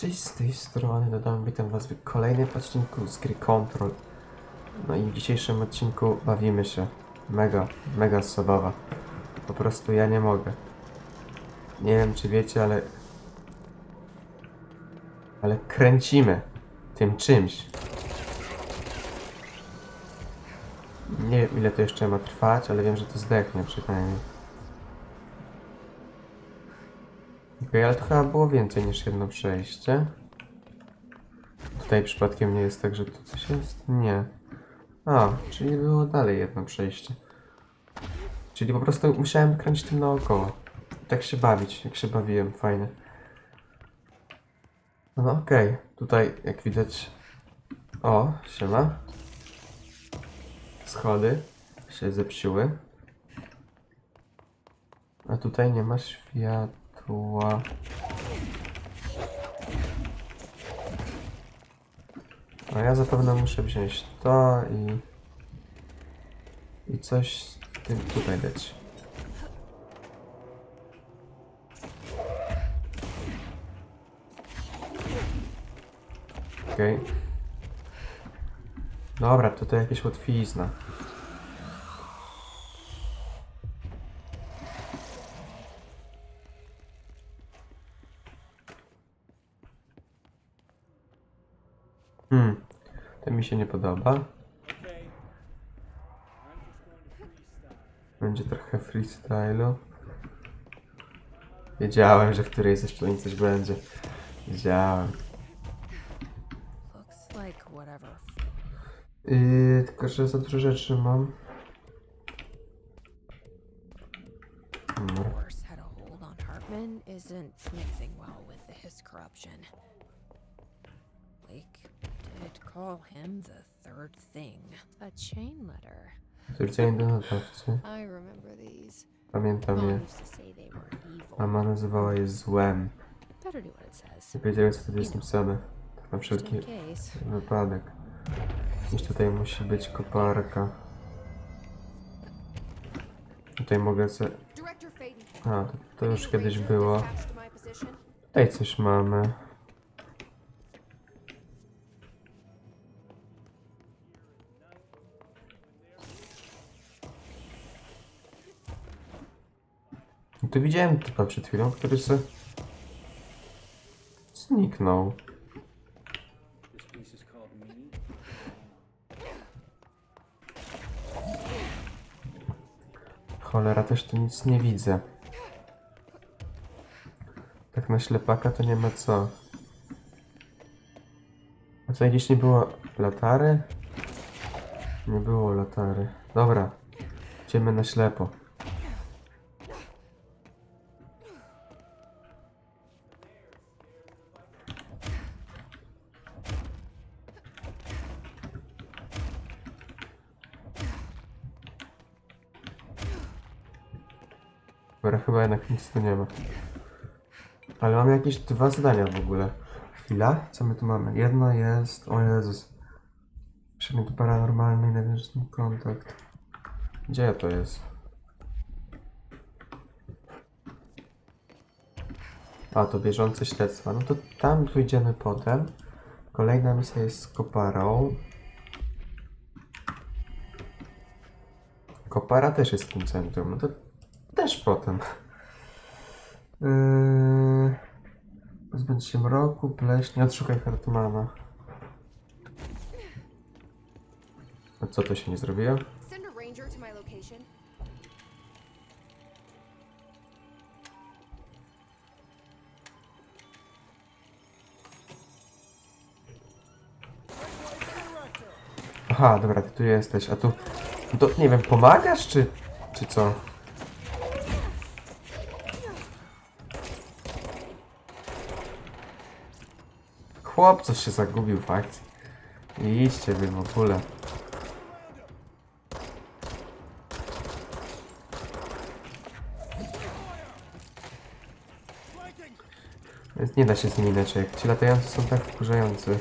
Cześć z tej strony, dodam, witam was w kolejnym odcinku z gry Control. No i w dzisiejszym odcinku bawimy się. Mega, mega zabawa. Po prostu ja nie mogę. Nie wiem czy wiecie, ale... Ale kręcimy tym czymś. Nie wiem ile to jeszcze ma trwać, ale wiem, że to zdechnie przynajmniej. Okej, ale to chyba było więcej niż jedno przejście. Tutaj przypadkiem nie jest tak, że tu coś jest? Nie. A, czyli było dalej jedno przejście. Czyli po prostu musiałem kręcić tym naokoło. Tak się bawić, jak się bawiłem, fajnie. No okej, tutaj jak widać... O, siema. Schody się zepsiły. A tutaj nie ma światła. A ja zapewne muszę wziąć to i... I coś z tym tutaj dać. Okej. Dobra, to to jakieś łatwizna. Hmm, to mi się nie podoba. Będzie trochę freestylu. Wiedziałem, że w której ze szczelin coś będzie. Wiedziałem. Like Yy, tylko, że za dużo rzeczy mam. Hartman isn't mixing well with his corruption. Blake did call him the third thing. A chain letter. Zwrócenie do nadawcy. I remember these. Pamiętam je. Mom used to say they were evil. Mama nazywała je złem. Better do what it says. Nie wiedziałem, co tu jest napisane. Tak na Just wszelki in case. wypadek. Gdzieś tutaj musi być koparka. Tutaj mogę sobie... Director Faden. A, to, to już kiedyś było. Tutaj coś mamy. Tu widziałem typa przed chwilą, który se... Zniknął. Cholera, też tu nic nie widzę. Tak na ślepaka to nie ma co. A tutaj gdzieś nie było latary? Nie było latary. Dobra. Idziemy na ślepo. Dobra, chyba jednak nic tu nie ma. Ale mamy jakieś dwa zadania w ogóle. Chwila, co my tu mamy? Jedno jest... O Jezus. Przedmiot paranormalny i nawiązany kontakt. Gdzie to jest? A, to bieżące śledztwa. No to tam pójdziemy potem. Kolejna misja jest z koparą. Kopara też jest w tym centrum. No to też potem. Yy... Pozbędź się mroku, pleśni, odszukaj Hartmana. A co to się nie zrobiło? Aha, dobra, ty tu jesteś, a tu... To, nie wiem, pomagasz, czy... czy co? Chłop coś się zagubił w akcji. Idźcie wy w ogóle. Więc nie da się z nimi inaczej. Ci latający są tak wkurzający.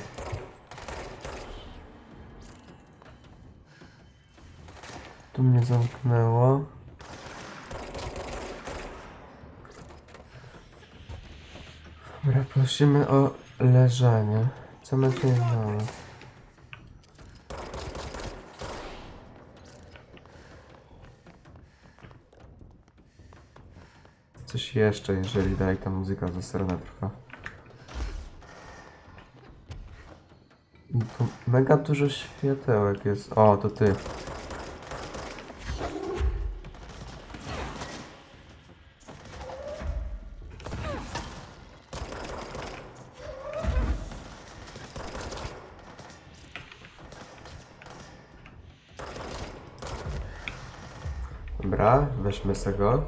Tu mnie zamknęło. Dobra, Prosimy o leżenie. Co my tu mamy? Coś jeszcze, jeżeli dalej ta muzyka ze strony trwa. I mega dużo światełek jest. O, to ty. Weźmy z tego.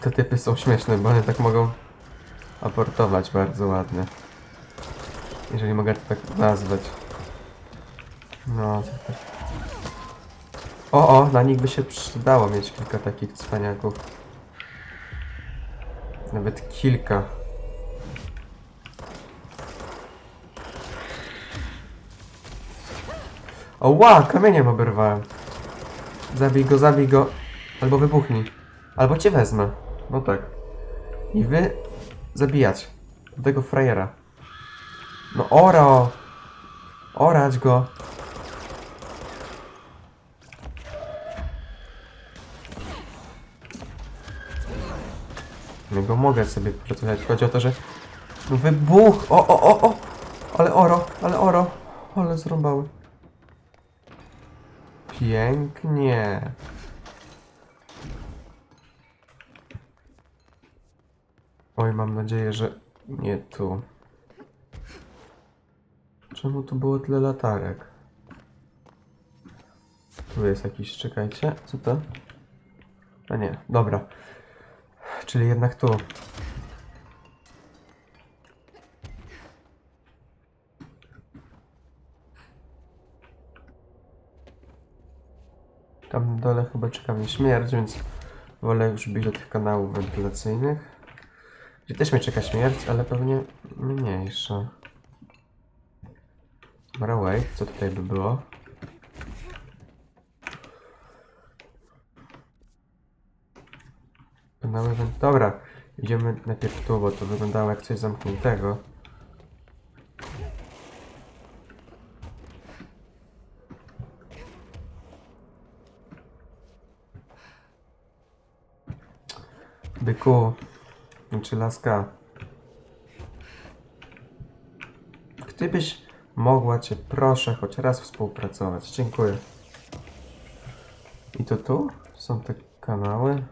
Te typy są śmieszne, bo one tak mogą aportować bardzo ładnie. Jeżeli mogę to tak nazwać. No, tak. O, o, na nich by się przydało mieć kilka takich cwaniaków. Nawet kilka. O, ła, kamieniem oberwałem. Zabij go, zabij go. Albo wybuchnij. Albo cię wezmę. No tak. I wy zabijać. Tego frajera. No oro! Orać go! No go mogę sobie pracować. Chodzi o to, że... No wybuch! O, o, o, o! Ale oro, ale oro! Ale zrąbały. Pięknie. Mam nadzieję, że nie tu. Czemu tu było tyle latarek? Tu jest jakiś, czekajcie, co to? A nie, dobra. Czyli jednak tu. Tam na dole chyba czeka mnie śmierć, więc wolę już być do tych kanałów wentylacyjnych. Gdzie też mnie czeka śmierć, ale pewnie mniejsza. Dobra, wait, co tutaj by było? Dobra, idziemy najpierw tu, bo to wyglądało jak coś zamkniętego. Byku, czy laska. Gdybyś mogła cię, proszę, choć raz współpracować. Dziękuję. I to tu są te kanały.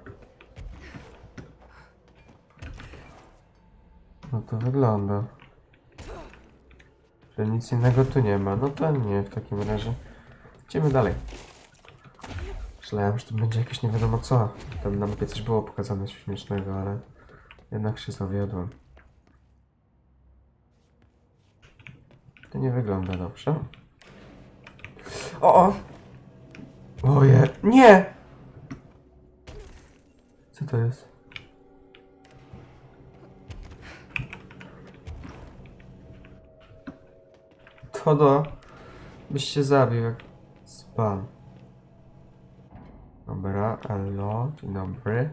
No to wygląda. Że nic innego tu nie ma. No to nie w takim razie. Idziemy dalej. Myślałem, że to będzie jakieś nie wiadomo co. Tam na mapie coś było pokazane śmiesznego, ale jednak się zawiodłem. To nie wygląda dobrze. O! o! Oje! Nie! Co to jest? To do... Byś się zabił jak spam. Dobra, elo, dzień dobry.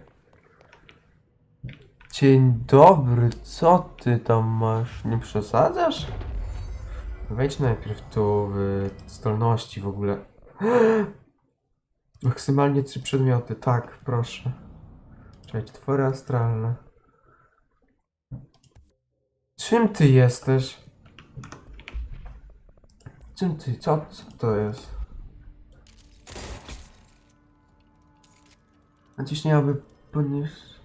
Dzień dobry, co ty tam masz? Nie przesadzasz? Wejdź najpierw tu w zdolności w ogóle. Maksymalnie trzy przedmioty, tak, proszę. Cześć, twory astralne. Czym ty jesteś? Czym ty, co, co to jest? Naciśnij, aby podnieść...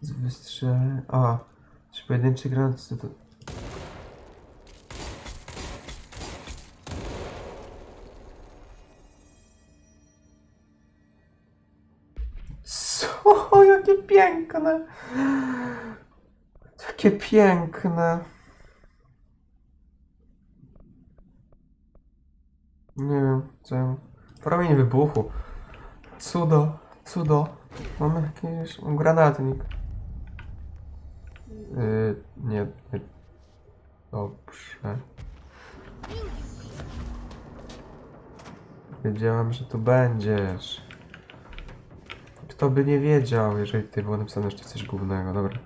Z wystrzelenia... A, czy pojedynczy granat, to... Co? Jakie piękne! Takie piękne. Nie wiem, co ja... Promień wybuchu. Cudo, cudo. Mamy jakiś granatnik. Yy, nie, nie. Dobrze. Wiedziałem, że tu będziesz. Kto by nie wiedział, jeżeli ty było napisane, że coś głównego, dobra.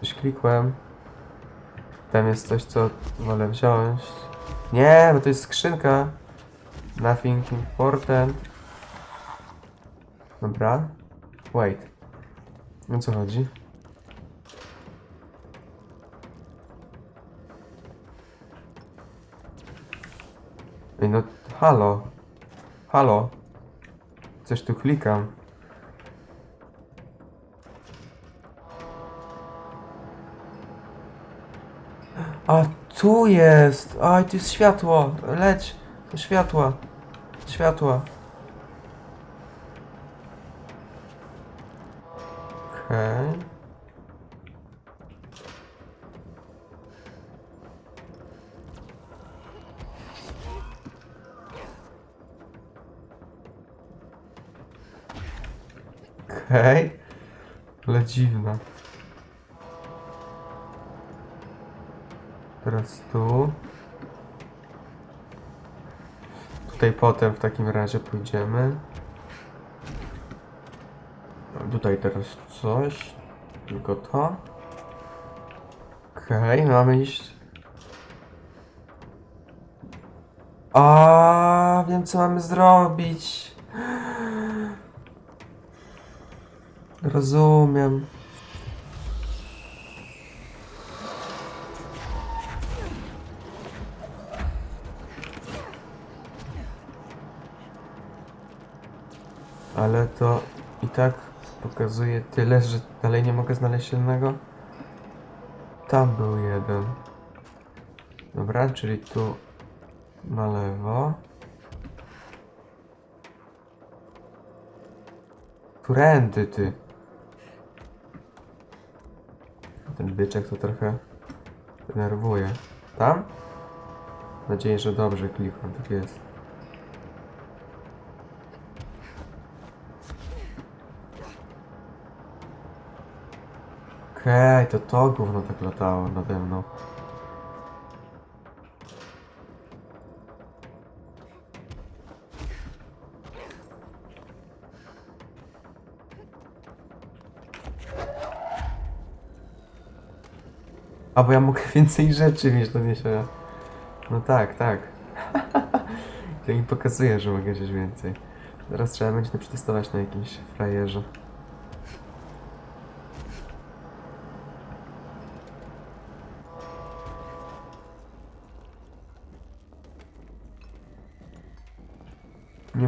Coś klikłem. Tam jest coś, co wolę wziąć. Nie, bo to jest skrzynka. Nothing important. Dobra. Wait. O co chodzi? Ej, no, halo. Halo. Coś tu klikam. A tu jest! Aj, tu jest światło! Leć! Światła! Światła! Okej. Okej. Ale dziwna. Teraz tu. Tutaj potem w takim razie pójdziemy. Tutaj teraz coś. Tylko to. Okej, mamy iść. A wiem co mamy zrobić. Rozumiem. To i tak pokazuje tyle, że dalej nie mogę znaleźć jednego. Tam był jeden. Dobra, czyli tu na lewo. Którędy ty? Ten byczek to trochę denerwuje. Tam? Mam nadzieję, że dobrze klikam, tak jest. Okej, to to gówno tak latało nade mną. A bo ja mogę więcej rzeczy mieć do niesienia. No tak, tak. to mi pokazuje, że mogę wziąć więcej. Teraz trzeba będzie to przetestować na jakimś frajerze.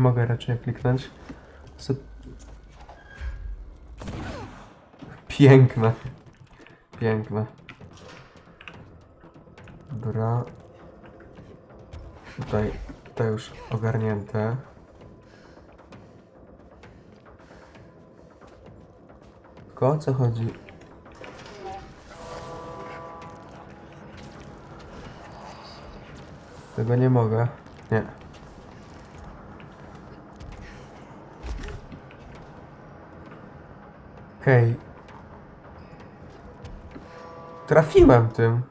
Mogę raczej kliknąć. Co... Piękna. Piękna. Dobra. Tutaj, tutaj już ogarnięte. Tylko o co chodzi? Tego nie mogę. Nie. Okej. Trafiłem tym.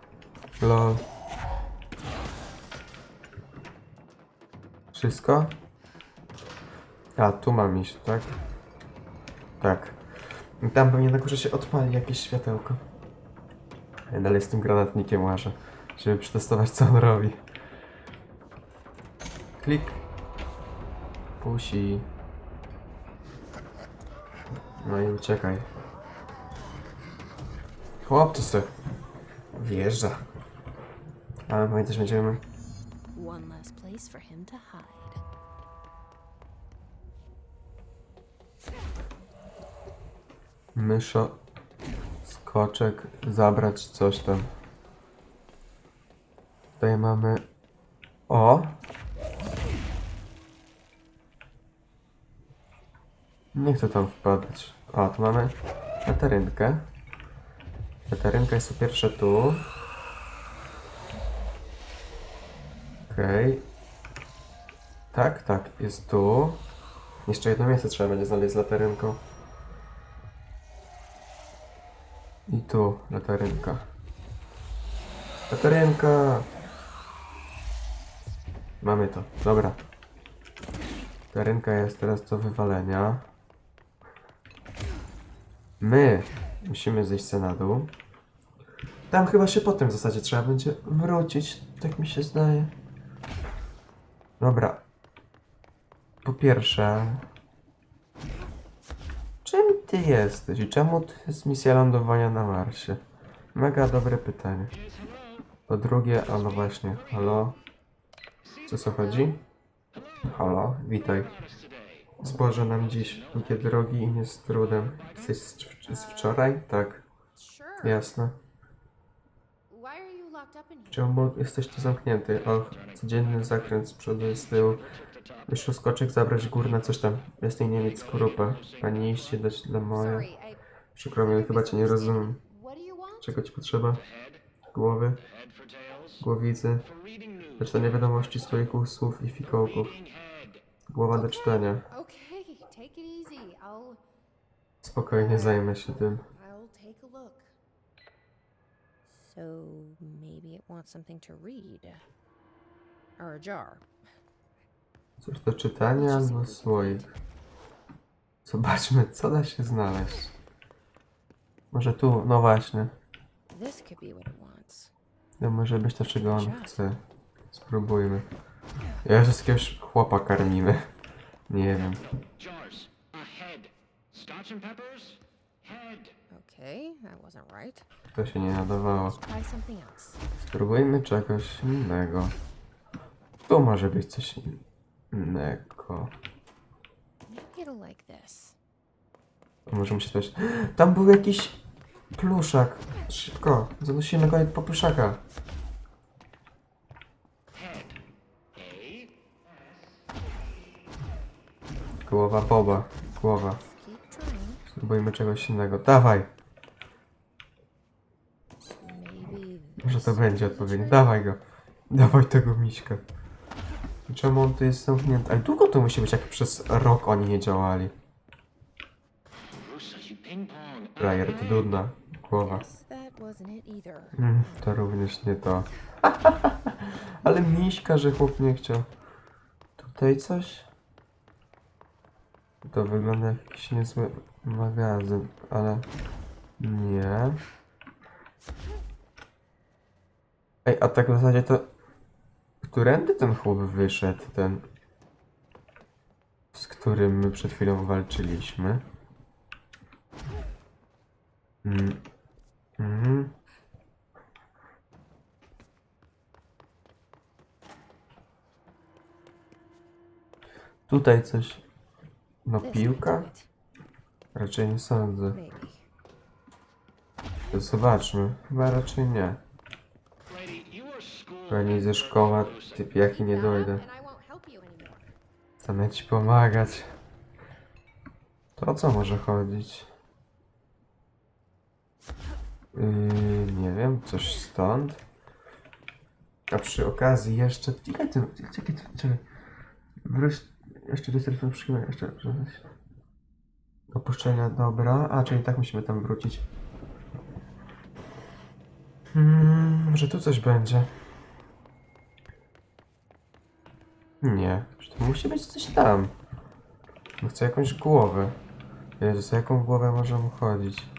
Lol. Wszystko? A, tu mam iść, tak? Tak. Tam pewnie na górze się odpali jakieś światełko. Ja dalej z tym granatnikiem łażę, żeby przetestować co on robi. Klik. Pusi. No i uciekaj. Chłopcy se wjeżdża. Ale my też będziemy... One less place for him to hide. Myszo... Skoczek, zabrać coś tam. Tutaj mamy... O! Nie chcę tam wpadać. O, tu mamy latarynkę. Latarynka jest po pierwsze tu. Okej. Tak, tak, jest tu. Jeszcze jedno miejsce trzeba będzie znaleźć z latarynką. I tu latarynka. Latarynka! Mamy to, dobra. Latarynka jest teraz do wywalenia. My musimy zejść na dół. Tam chyba się po tym w zasadzie trzeba będzie wrócić, tak mi się zdaje. Dobra. Po pierwsze... Czym ty jesteś i czemu to jest misja lądowania na Marsie? Mega dobre pytanie. Po drugie, a właśnie, halo? Co co chodzi? Halo, witaj. Zboże nam dziś idzie drogi i nie z trudem. Jesteś z, z wczoraj? Tak, jasne. Czemu jesteś tu zamknięty? Och, codzienny zakręt z przodu i z tyłu. Wyszło skoczek, zabrać górna, coś tam. Jest tej Niemiec skorupę. Pani iście dać dla I. Przykro mi, ale chyba cię nie rozumiem. Czego ci potrzeba? Głowy? Głowicy? Do czytania wiadomości swoich usłów i fikołków. Głowa do czytania. Spokojnie zajmę się tym. So maybe it wants something to read. Or a jar. Coś do czytania albo słoik. Zobaczmy, co da się znaleźć. Może tu, no właśnie. To może być to, czego on chce. Spróbujmy. Jezus, jakiegoś chłopa karmimy. Nie wiem. Jars. A head. Scotch and peppers? Head. Okay, that wasn't right. To się nie nadawało. Try something else. Spróbujmy czegoś innego. Tu może być coś innego. Maybe it'll like this. Może mi się też... Tam był jakiś pluszak. Szybko, zanosimy go po pluszaka. Głowa Boba. Głowa. Spróbujmy czegoś innego. Dawaj! Może to będzie try. Dawaj go. Dawaj tego miśka. Czemu on tu jest zamknięty? Ale długo to musi być, jak przez rok oni nie działali. Player to dudna. Głowa. Mm, to również nie to. Ale miśka, że chłop nie chciał. Tutaj coś? To wygląda jak jakiś niezły magazyn, ale nie. Ej, a tak w zasadzie to... Którędy ten chłop wyszedł, ten... Z którym my przed chwilą walczyliśmy? Mm. Mhm. Tutaj coś. No piłka? Raczej nie sądzę. To zobaczmy. Chyba raczej nie. Pani ze szkoła, typ jaki nie dojdę. Stanę ci pomagać. To o co może chodzić? Yy, nie wiem, coś stąd? A przy okazji jeszcze... Czekaj, czekaj, czekaj. Wróć jeszcze telefonu przykrywania, jeszcze... Opuszczenia, dobra. A, czyli tak musimy tam wrócić. Hmm, może tu coś będzie. Nie, to musi być coś tam. Chcę jakąś głowę. Jezus, o jaką głowę może mu chodzić?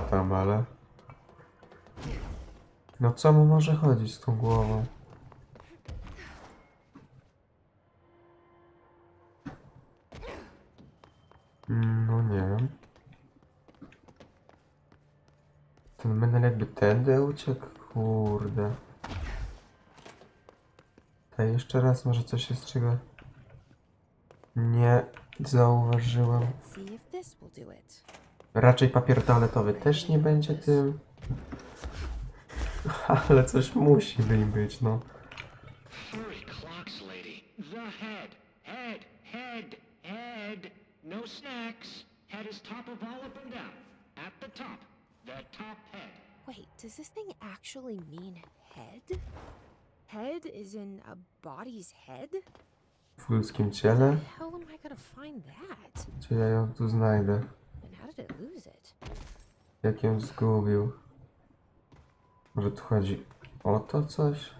Polatam, ale... No co mu może chodzić z tą głową? Mm, No nie wiem. Ten menel jakby tędy uciekł? Kurde. A jeszcze raz może coś jest czego nie zauważyłem. Raczej papier toaletowy też nie będzie tym. Ale coś musi w nim być, no. Wait, does this thing actually mean head? Head is in a body's head? W ludzkim ciele? Gdzie ja ją tu znajdę? Jak ją zgubił? Może tu chodzi o to coś?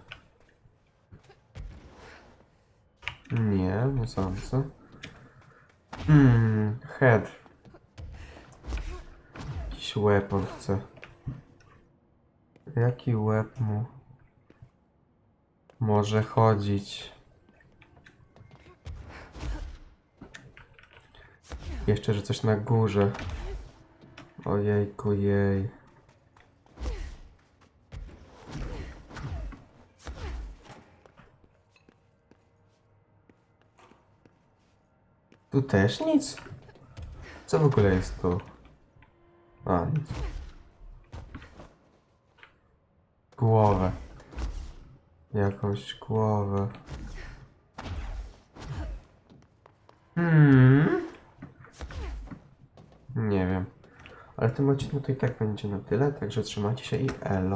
Nie, nie sądzę. Hmm, head. Jakiś łeb chce. Jaki łeb mu może chodzić? Jeszcze, że coś na górze. Ojejku, jej. Tu też nic? Co w ogóle jest tu? A, nic. Głowę. Jakąś głowę. Hmm. Nie wiem. Ale w tym odcinku to i tak będzie na tyle, także trzymajcie się i elo.